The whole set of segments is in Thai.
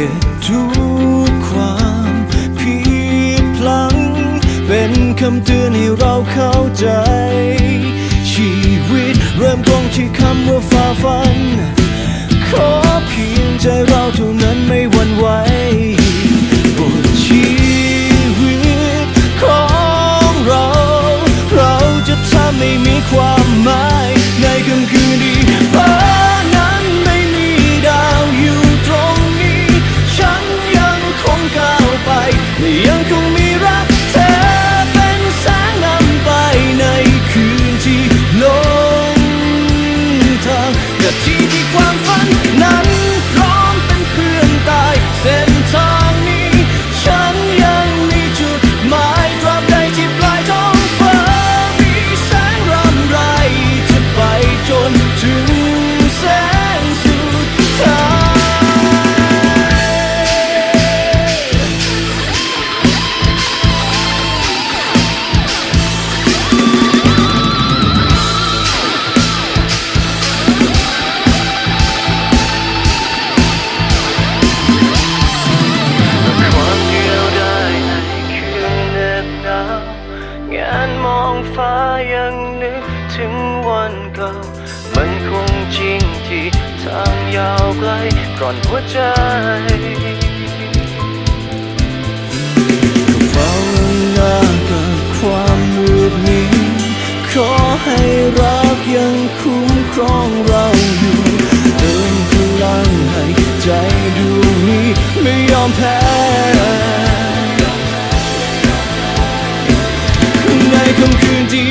เก็บทุกความผิดพลัง เป็นคำเตือนให้เราเข้าใจ ชีวิตเริ่มต้นที่คำว่าฝ่าฟัน ขอเพียงใจเราเท่านั้นไม่หวั่นไหว ใจเฝ้าหน้ากับความมืดนี้ ขอให้รักยังคุ้มครองเราอยู่เติมพลังให้ใจดวงนี้ไม่ยอมแพ้ในค่ำคืนที่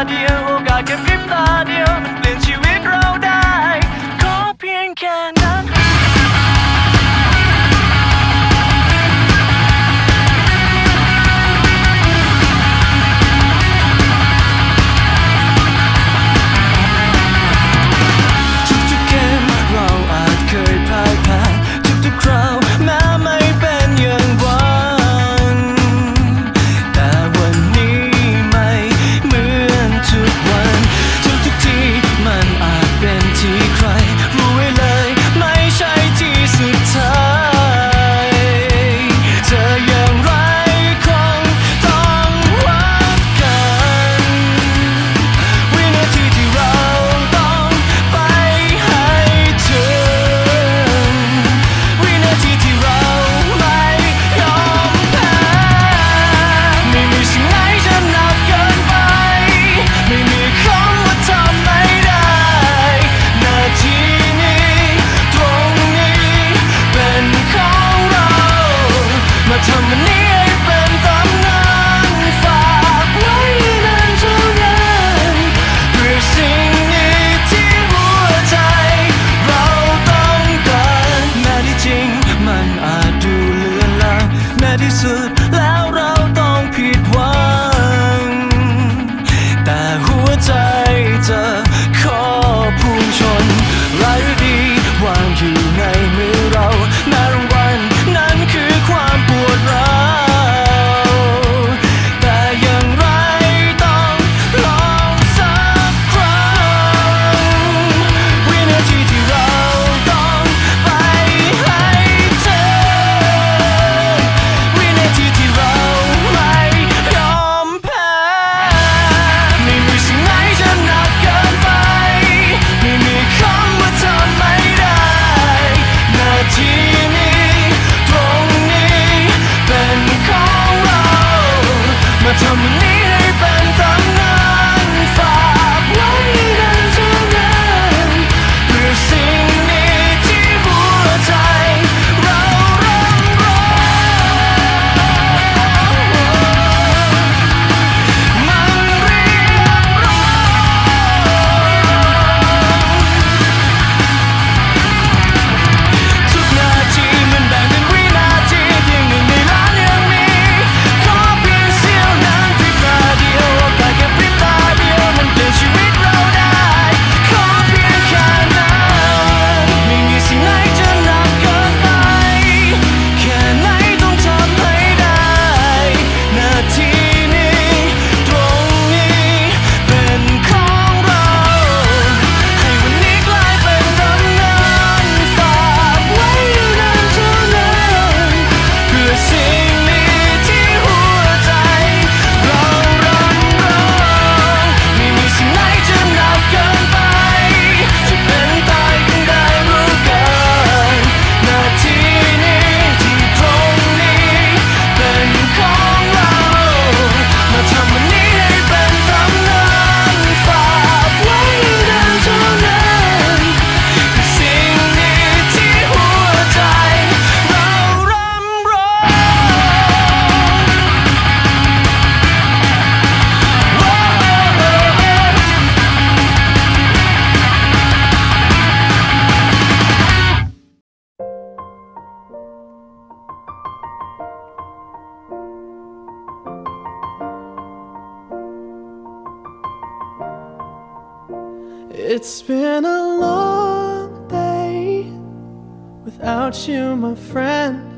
Radio Gagabit. It's been a long day without you, my friend.